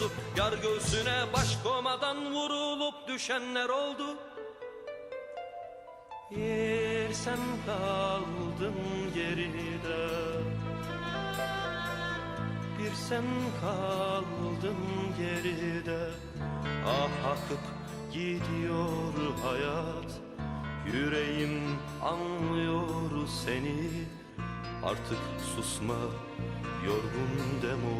oldu. Yar göğsüne baş vurulup düşenler oldu. Yer sen kaldın geride. Bir sen kaldın geride. Ah akıp gidiyor hayat. Yüreğim anlıyor seni. Artık susma yorgun demokrat